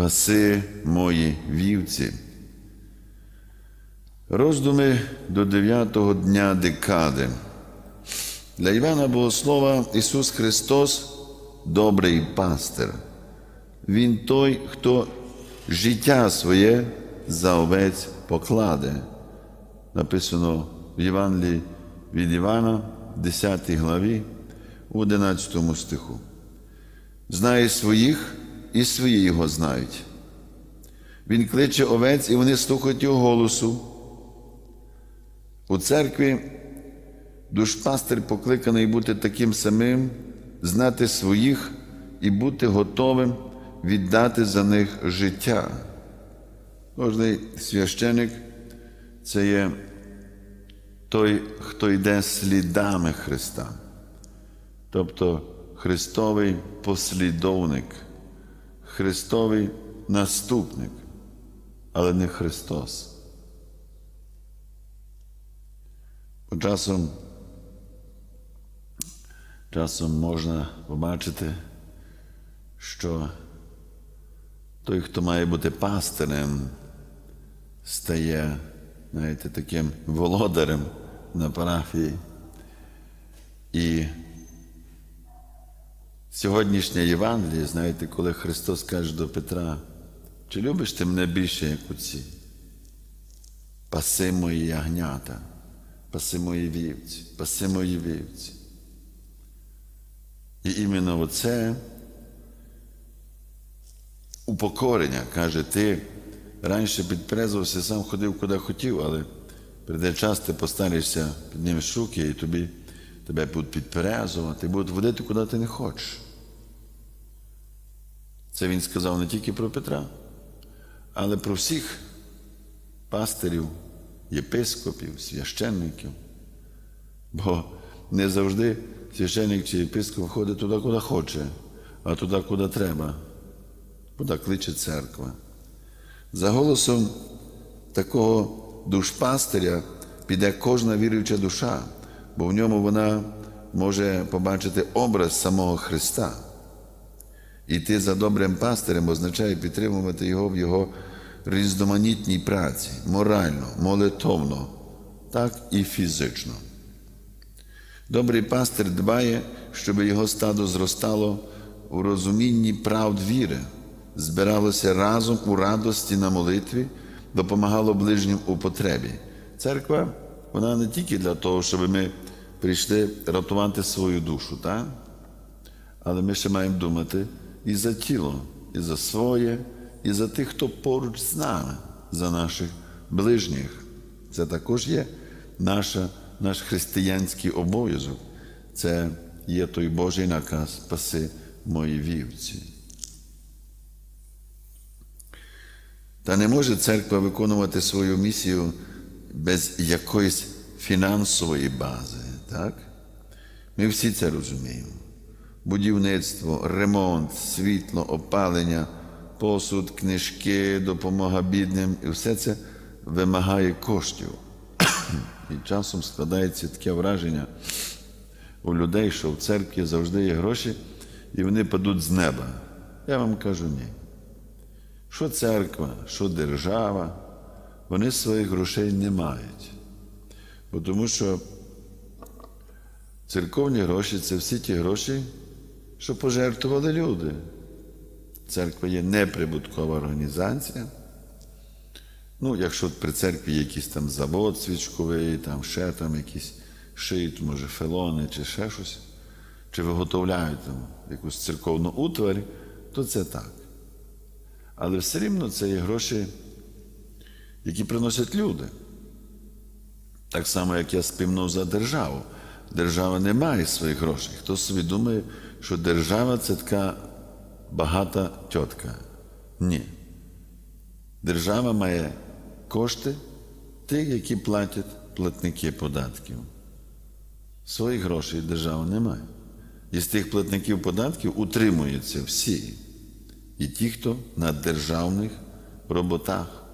паси мої вівці. Роздуми до дев'ятого дня декади. Для Івана Богослова Ісус Христос добрий пастир. Він той, хто життя своє за овець покладе. Написано в Євангелії від Івана, 10 главі, 11 стиху. Знає своїх, і свої його знають. Він кличе овець, і вони слухають його голосу. У церкві душпастир покликаний бути таким самим, знати своїх і бути готовим віддати за них життя. Кожний священик це є той, хто йде слідами Христа, тобто Христовий послідовник, Христовий наступник, але не Христос. Бо часом, часом можна побачити, що той, хто має бути пастирем, стає, знаєте, таким володарем на парафії. І сьогоднішнє Євангеліє, знаєте, коли Христос каже до Петра, чи любиш ти мене більше, як оці? Паси мої ягнята, паси мої вівці, паси мої вівці. І іменно оце упокорення, каже, ти раніше підперезувався, сам ходив куди хотів, але прийде час, ти постаришся, піднімеш руки, і тобі тебе будуть підперезувати, будуть водити, куди ти не хочеш. Це він сказав не тільки про Петра, але про всіх пастирів, єпископів, священників. Бо не завжди священник чи єпископ ходить туди, куди хоче, а туди, куди треба, куди кличе церква. За голосом такого душпастиря піде кожна віруюча душа, бо в ньому вона може побачити образ самого Христа. Іти за добрим пастирем означає підтримувати його в його різноманітній праці, морально, молитовно, так і фізично. Добрий пастир дбає, щоб його стадо зростало у розумінні правд віри, збиралося разом у радості на молитві, допомагало ближнім у потребі. Церква, вона не тільки для того, щоб ми прийшли рятувати свою душу, так? але ми ще маємо думати і за тіло, і за своє, і за тих, хто поруч з нами, за наших ближніх. Це також є наша, наш християнський обов'язок. Це є той Божий наказ спаси мої вівці. Та не може церква виконувати свою місію без якоїсь фінансової бази. Так? Ми всі це розуміємо. Будівництво, ремонт, світло, опалення, посуд, книжки, допомога бідним, і все це вимагає коштів. І часом складається таке враження у людей, що в церкві завжди є гроші, і вони падуть з неба. Я вам кажу ні. Що церква, що держава, вони своїх грошей не мають. Бо тому що церковні гроші це всі ті гроші, що пожертвували люди. Церква є неприбуткова організація. Ну, якщо при церкві якийсь там завод свічковий, там ще там якісь шиють, може, фелони чи ще щось, чи виготовляють там якусь церковну утварь, то це так. Але все рівно це є гроші, які приносять люди. Так само, як я співнув за державу. Держава не має своїх грошей. Хто собі думає, що держава це така багата тітка. Ні. Держава має кошти тих, які платять платники податків. Своїх грошей держава не має. І з тих платників податків утримуються всі. І ті, хто на державних роботах,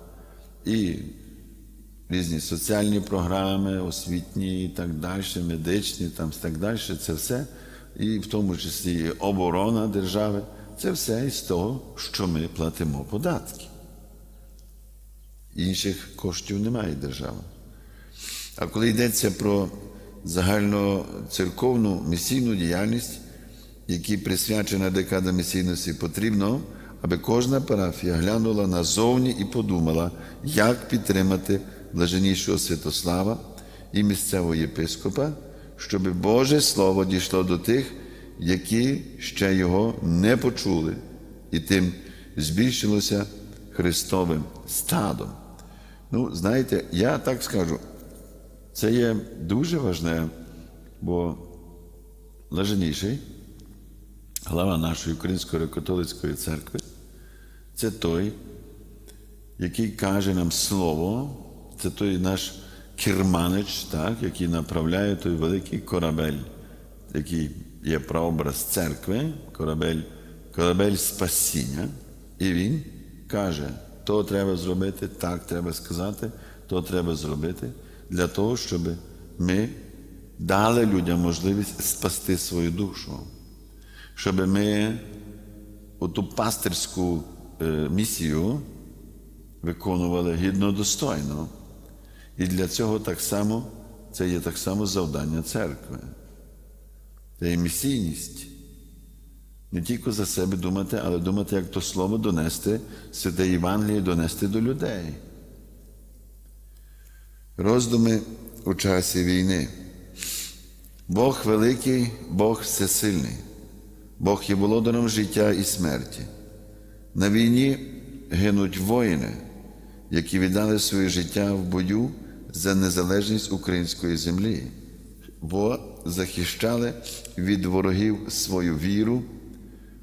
і різні соціальні програми, освітні і так далі, медичні, там так далі, це все, і в тому числі і оборона держави, це все із того, що ми платимо податки. Інших коштів немає держава. А коли йдеться про загальноцерковну місійну діяльність, якій присвячена декада місійності, потрібно, аби кожна парафія глянула назовні і подумала, як підтримати блаженнішого Святослава і місцевого єпископа, щоб Боже Слово дійшло до тих, які ще його не почули, і тим збільшилося Христовим стадом. Ну, знаєте, я так скажу, це є дуже важне, бо блаженніший, глава нашої Української католицької церкви, це той, який каже нам слово, це той наш керманич, так, який направляє той великий корабель, який є прообраз церкви, корабель, корабель спасіння. І він каже, то треба зробити, так треба сказати, то треба зробити, для того, щоб ми дали людям можливість спасти свою душу, щоб ми оту пастирську е, місію виконували гідно достойно. І для цього так само це є так само завдання церкви. Це є місійність. Не тільки за себе думати, але думати, як то слово донести, святе Євангеліє донести до людей. Роздуми у часі війни. Бог великий, Бог всесильний, Бог є володарем життя і смерті. На війні гинуть воїни, які віддали своє життя в бою за незалежність української землі, бо захищали від ворогів свою віру,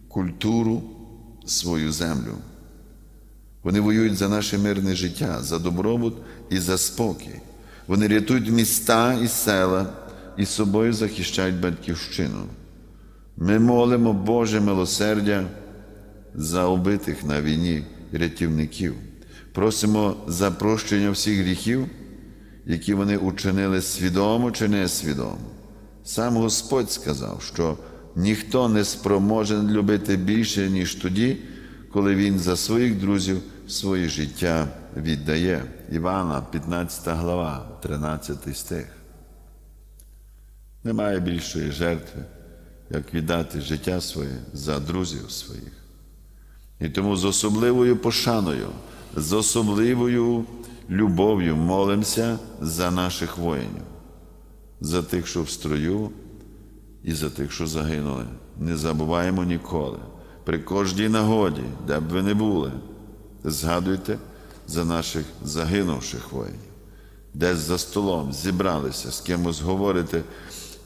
культуру, свою землю. Вони воюють за наше мирне життя, за добробут і за спокій. Вони рятують міста і села і собою захищають батьківщину. Ми молимо Боже милосердя за убитих на війні рятівників. Просимо за прощення всіх гріхів, які вони учинили свідомо чи несвідомо. Сам Господь сказав, що ніхто не спроможен любити більше, ніж тоді, коли Він за своїх друзів своє життя віддає. Івана, 15 глава, 13 стих. Немає більшої жертви, як віддати життя своє за друзів своїх. І тому з особливою пошаною, з особливою любов'ю молимося за наших воїнів, за тих, що в строю, і за тих, що загинули. Не забуваємо ніколи. При кожній нагоді, де б ви не були, згадуйте за наших загинувших воїнів, десь за столом зібралися, з кимось говорите,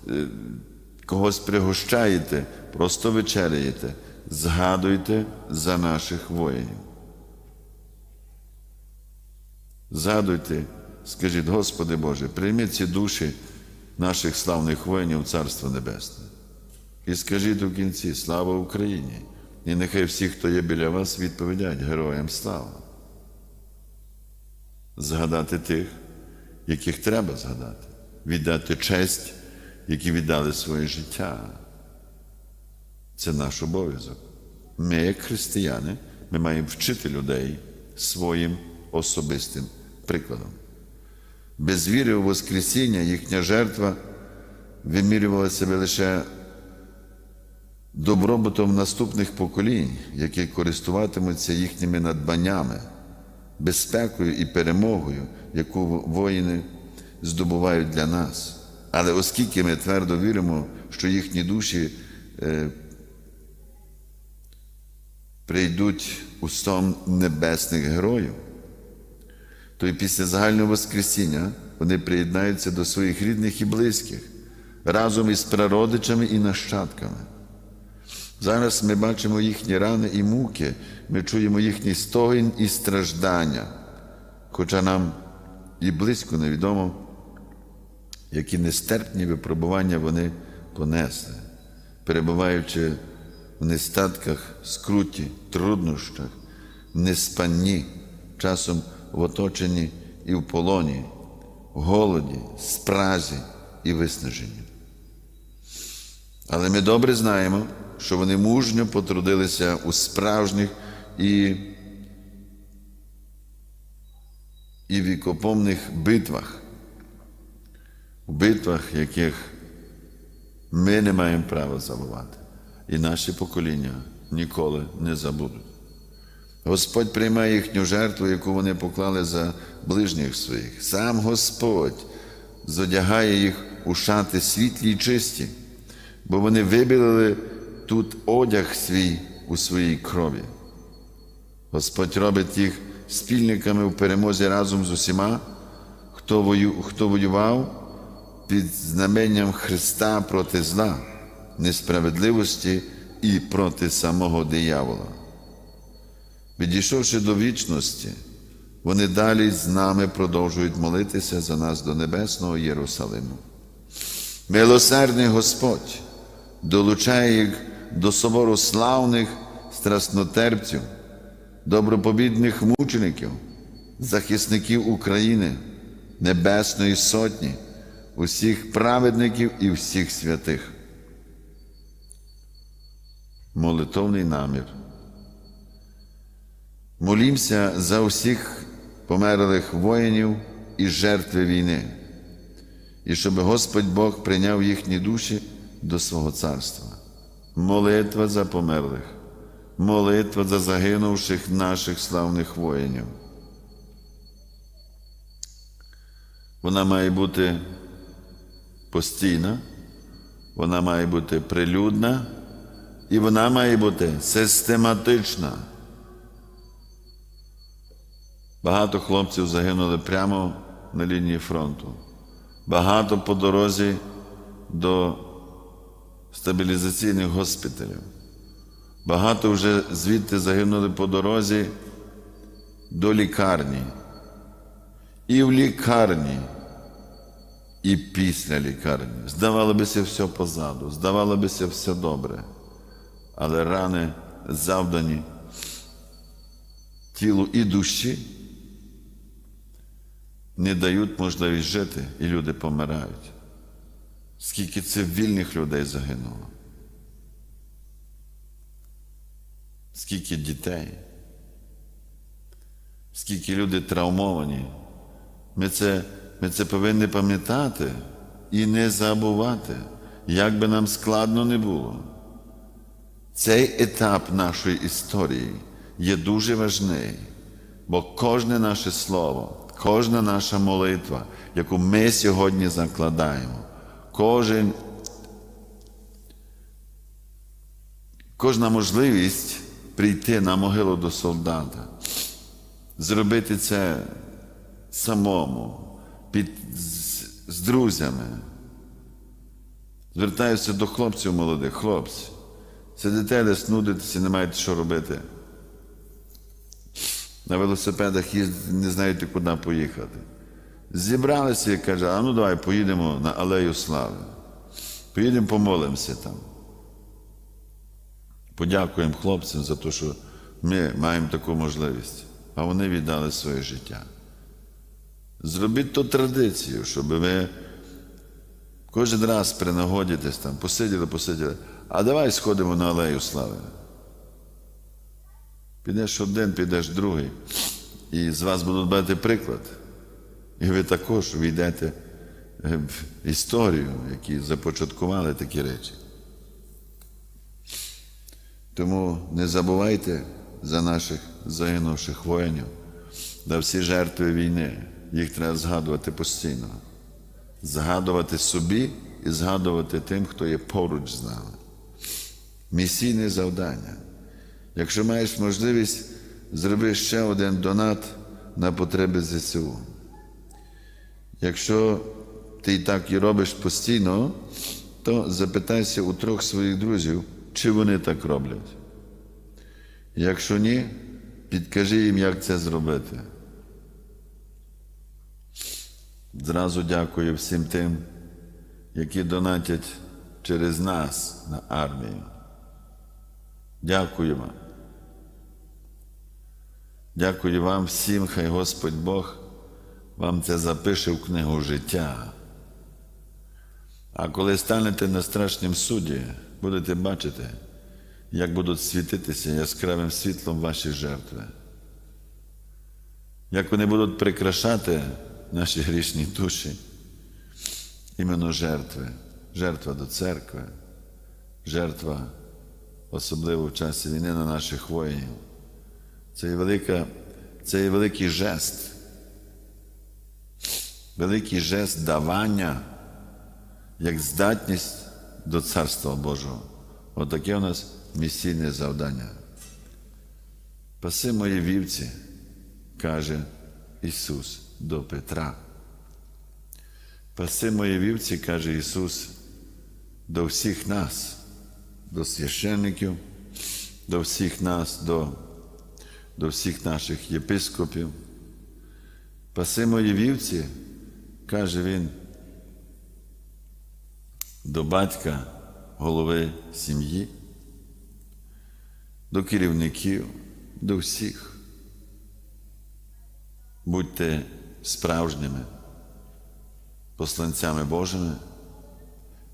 е, когось пригощаєте, просто вечеряєте, згадуйте за наших воїнів. Згадуйте, скажіть, Господи Боже, прийми ці душі наших славних воїнів Царство Небесне. І скажіть у кінці слава Україні! І нехай всі, хто є біля вас, відповідять героям слава. Згадати тих, яких треба згадати, віддати честь, які віддали своє життя. Це наш обов'язок. Ми, як християни, ми маємо вчити людей своїм особистим прикладом. Без віри у Воскресіння їхня жертва вимірювала себе лише добробутом наступних поколінь, які користуватимуться їхніми надбаннями, безпекою і перемогою, яку воїни здобувають для нас. Але оскільки ми твердо віримо, що їхні душі е, прийдуть у сон небесних героїв, то і після загального Воскресіння вони приєднаються до своїх рідних і близьких разом із прародичами і нащадками. Зараз ми бачимо їхні рани і муки, ми чуємо їхній стогін і страждання, хоча нам і близько невідомо, які нестерпні випробування вони понесли, перебуваючи в нестатках, скруті, труднощах, неспанні, часом в оточенні і в полоні, в голоді, спразі і виснаженні. Але ми добре знаємо, що вони мужньо потрудилися у справжніх і, і вікопомних битвах, у битвах, яких ми не маємо права забувати, і наші покоління ніколи не забудуть. Господь приймає їхню жертву, яку вони поклали за ближніх своїх. Сам Господь зодягає їх у шати світлі й чисті, бо вони вибілили тут одяг свій у своїй крові. Господь робить їх спільниками в перемозі разом з усіма, хто, вою, хто воював під знаменням Христа проти зла, несправедливості і проти самого диявола. Відійшовши до вічності, вони далі з нами продовжують молитися за нас до Небесного Єрусалиму. Милосердний Господь долучає їх до собору славних страснотерпців, добропобідних мучеників, захисників України, Небесної Сотні, усіх праведників і всіх святих. Молитовний намір. Молімся за усіх померлих воїнів і жертви війни, і щоб Господь Бог прийняв їхні душі до свого царства. Молитва за померлих, молитва за загинувших наших славних воїнів. Вона має бути постійна, вона має бути прилюдна і вона має бути систематична. Багато хлопців загинули прямо на лінії фронту. Багато по дорозі до стабілізаційних госпіталів. Багато вже звідти загинули по дорозі до лікарні. І в лікарні, і після лікарні. Здавало бися все позаду, здавало бися все добре. Але рани завдані тілу і душі не дають можливість жити, і люди помирають. Скільки цивільних людей загинуло? Скільки дітей? Скільки люди травмовані? Ми це, ми це повинні пам'ятати і не забувати, як би нам складно не було. Цей етап нашої історії є дуже важний, бо кожне наше слово, кожна наша молитва, яку ми сьогодні закладаємо, кожен, кожна можливість прийти на могилу до солдата, зробити це самому, під, з, з друзями. Звертаюся до хлопців молодих, хлопці. Сидите десь, нудитеся, не маєте що робити. На велосипедах їздите, не знаєте, куди поїхати. Зібралися і каже, а ну давай поїдемо на Алею Слави. Поїдемо помолимося там. Подякуємо хлопцям за те, що ми маємо таку можливість, а вони віддали своє життя. Зробіть ту традицію, щоб ви кожен раз при нагоді десь там посиділи, посиділи, а давай сходимо на Алею Слави. Підеш один, підеш другий, і з вас будуть брати приклад. І ви також війдете в історію, які започаткували такі речі. Тому не забувайте за наших загинувших воїнів, за всі жертви війни. Їх треба згадувати постійно. Згадувати собі і згадувати тим, хто є поруч з нами. Місійне завдання. Якщо маєш можливість, зроби ще один донат на потреби ЗСУ. Якщо ти так і робиш постійно, то запитайся у трьох своїх друзів, чи вони так роблять. Якщо ні, підкажи їм, як це зробити. Зразу дякую всім тим, які донатять через нас на армію. Дякую вам. Дякую вам всім, хай Господь Бог вам це запише в книгу життя. А коли станете на страшнім суді, будете бачити, як будуть світитися яскравим світлом ваші жертви, як вони будуть прикрашати наші грішні душі, іменно жертви, жертва до церкви, жертва, особливо в часі війни на наших воїнів. Це є, велика, це є великий жест, великий жест давання як здатність до Царства Божого. Отаке у нас місійне завдання. Паси мої вівці, каже Ісус до Петра. Паси мої вівці, каже Ісус, до всіх нас, до священників, до всіх нас, до, до всіх наших єпископів. Паси мої вівці, каже Він, до батька, голови сім'ї, до керівників, до всіх. Будьте справжніми посланцями Божими,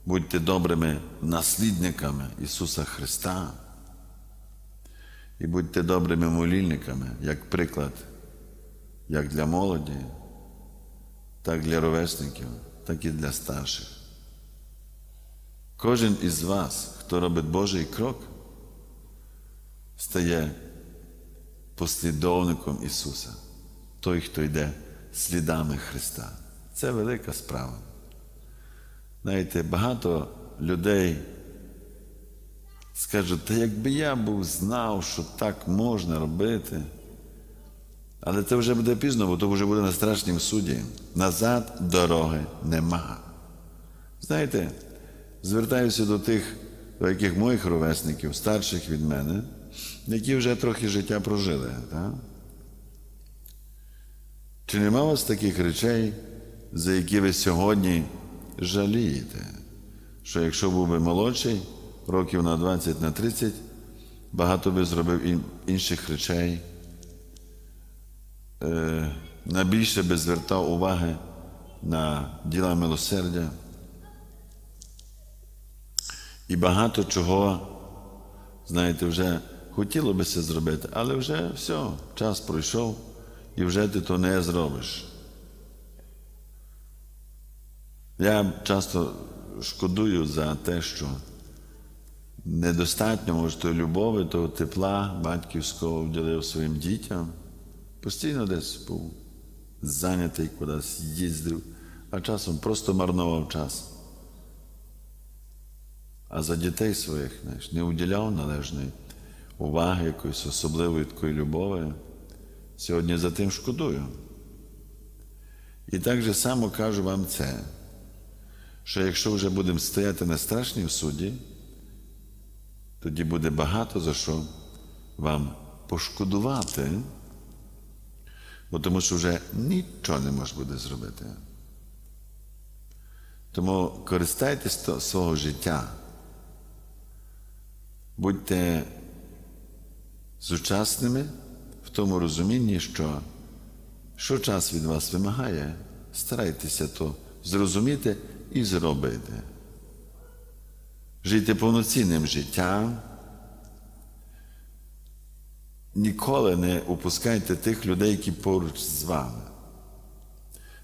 будьте добрими наслідниками Ісуса Христа і будьте добрими молільниками, як приклад, як для молоді, так для ровесників, так і для старших. Кожен із вас, хто робить Божий крок, стає послідовником Ісуса, той, хто йде слідами Христа. Це велика справа. Знаєте, багато людей скажуть, та якби я був знав, що так можна робити. Але це вже буде пізно, бо то вже буде на страшнім суді. Назад дороги нема. Знаєте, звертаюся до тих, до яких моїх ровесників, старших від мене, які вже трохи життя прожили. Так? Чи нема у вас таких речей, за які ви сьогодні жалієте? Що якщо був би молодший, років на 20, на 30, багато би зробив інших речей, е, на більше би звертав уваги на діла милосердя. І багато чого, знаєте, вже хотіло би це зробити, але вже все, час пройшов, і вже ти то не зробиш. Я часто шкодую за те, що недостатньо, може, тої любові, того тепла батьківського вділив своїм дітям. Постійно десь був зайнятий кудись їздив, а часом просто марнував час. А за дітей своїх знаєш, не уділяв належної уваги, якоїсь особливої такої любові. Сьогодні за тим шкодую. І так же само кажу вам це, що якщо вже будемо стояти на страшній суді, тоді буде багато за що вам пошкодувати, бо тому що вже нічого не можна буде зробити. Тому користайтесь свого життя, будьте сучасними в тому розумінні, що що час від вас вимагає, старайтеся то зрозуміти і зробити. Жийте повноцінним життям. Ніколи не упускайте тих людей, які поруч з вами.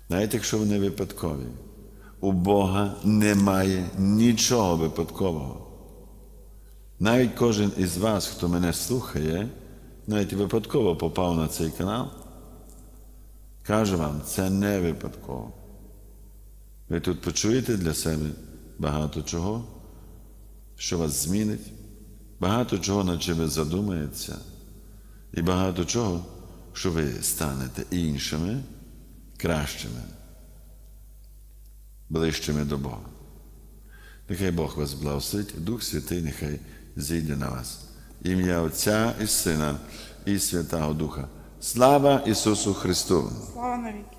Навіть якщо вони випадкові, у Бога немає нічого випадкового. Навіть кожен із вас, хто мене слухає, навіть випадково попав на цей канал, кажу вам, це не випадково. Ви тут почуєте для себе багато чого, що вас змінить, багато чого, над чим ви задумаєтеся, і багато чого, що ви станете іншими, кращими, ближчими до Бога. Нехай Бог вас благословить, Дух Святий, нехай зійде на вас. Ім'я Отця і Сина і Святого Духа. Слава Ісусу Христу! Слава навіки.